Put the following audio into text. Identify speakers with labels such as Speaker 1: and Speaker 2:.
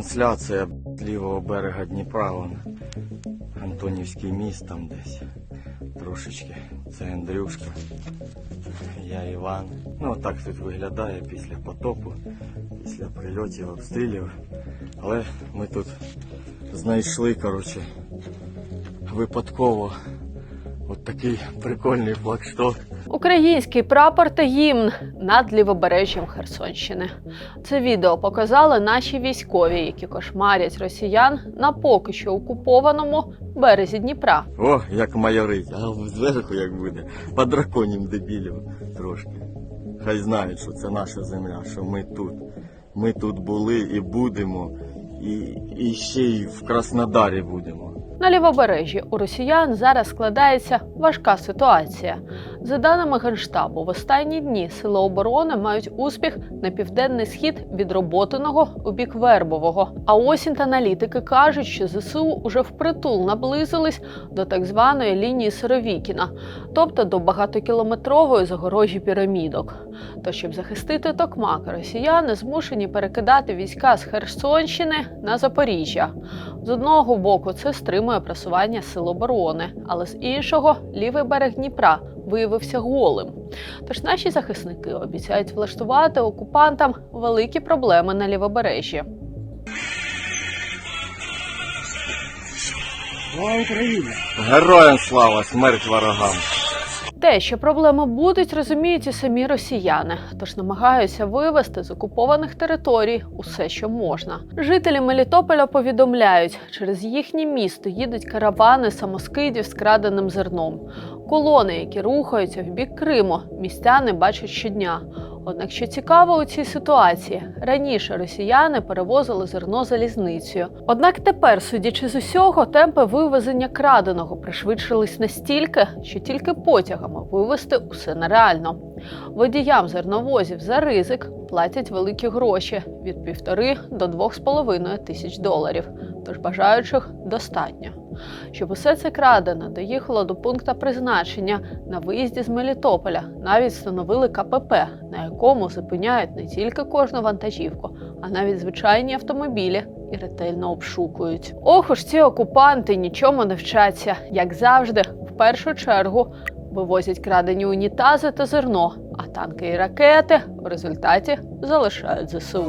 Speaker 1: трансляція лівого берега Дніпра, вон, Антонівський міст там десь. Трошечки. Це Андрюшка. Я Іван. Ну так тут виглядає після потопу, після прильотів, обстрілів. Але ми тут знайшли, коротше, випадково от такий прикольний флагшток.
Speaker 2: Український прапор та гімн над лівобережжям Херсонщини. Це відео показали наші військові, які кошмарять росіян на поки що окупованому березі Дніпра.
Speaker 1: О, як майорить, а зверху як буде. По драконім дебілів трошки. Хай знають, що це наша земля, що ми тут. Ми тут були і будемо, і, і ще й в Краснодарі будемо.
Speaker 2: На лівобережжі у росіян зараз складається важка ситуація. За даними Генштабу, в останні дні сили оборони мають успіх на південний схід від роботиного у бік Вербового. А осінь аналітики кажуть, що ЗСУ уже впритул наблизились до так званої лінії Сировікіна, тобто до багатокілометрової загорожі пірамідок. То щоб захистити Токмак, росіяни змушені перекидати війська з Херсонщини на Запоріжжя. З одного боку це стримує просування сил оборони, але з іншого лівий берег Дніпра виявився голим. Тож наші захисники обіцяють влаштувати окупантам великі проблеми на лівобережжі.
Speaker 1: Героям слава, смерть ворогам!
Speaker 2: Те, що проблеми будуть, розуміють і самі росіяни, тож намагаються вивести з окупованих територій усе, що можна. Жителі Мелітополя повідомляють, через їхнє місто їдуть каравани самоскидів з краденим зерном. Колони, які рухаються в бік Криму, містяни бачать щодня. Однак, що цікаво у цій ситуації, раніше росіяни перевозили зерно залізницею. Однак тепер, судячи з усього, темпи вивезення краденого пришвидшились настільки, що тільки потягами вивезти усе нереально. Водіям зерновозів за ризик платять великі гроші від півтори до двох з половиною тисяч доларів. Тож бажаючих достатньо. Щоб усе це крадене доїхало до пункту призначення на виїзді з Мелітополя, навіть встановили КПП, на якому зупиняють не тільки кожну вантажівку, а навіть звичайні автомобілі і ретельно обшукують. Ох уж ці окупанти нічому не вчаться, як завжди, в першу чергу вивозять крадені унітази та зерно, а танки і ракети в результаті залишають ЗСУ.